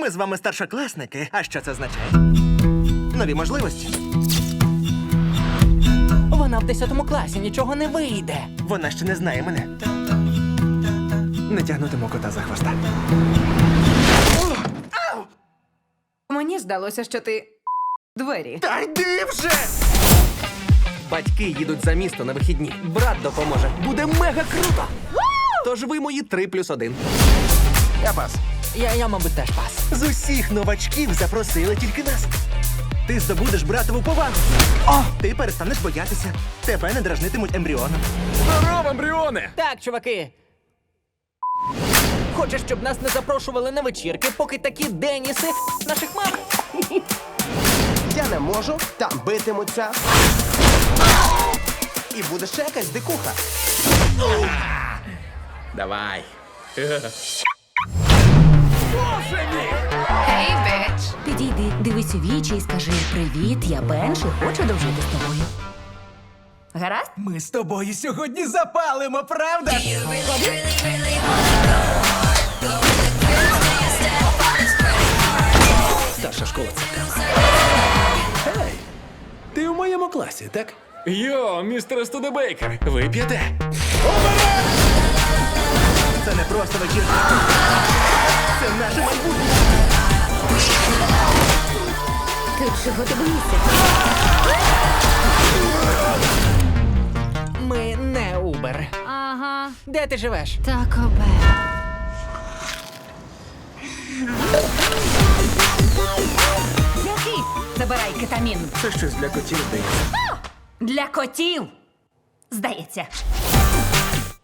Ми з вами старшокласники. А що це означає? Нові можливості. Вона в 10 класі нічого не вийде. Вона ще не знає мене. Не тягнутиму кота за хвоста. Мені здалося, що ти двері. Та йди вже! Батьки їдуть за місто на вихідні. Брат допоможе. Буде мега круто! Тож ви мої три плюс один. Я пас. Я, я, мабуть, теж пас. З усіх новачків запросили тільки нас. Ти здобудеш братову повагу. О! Ти перестанеш боятися. Тебе не дражнитимуть ембріоном. Здорово, ембріоне! Так, чуваки. Хочеш, щоб нас не запрошували на вечірки, поки такі Деніси наших мам? Я не можу, там битимуться. І буде ще якась дикуха. Давай. Підійди, дивись у вічі і скажи привіт, я Бенш і хочу дружити з тобою. Гаразд? Ми з тобою сьогодні запалимо, правда? Старша школа це. Ей, ти в моєму класі, так? Йо, містер Студебейкер, ви п'єте? Це не просто вечірка. Це наше майбутнє. Ти чого ти боїшся? Ми не Убер. Ага, Де ти живеш? так обе. Який? Забирай кетамін. Це щось для котів здається. Для котів. Здається.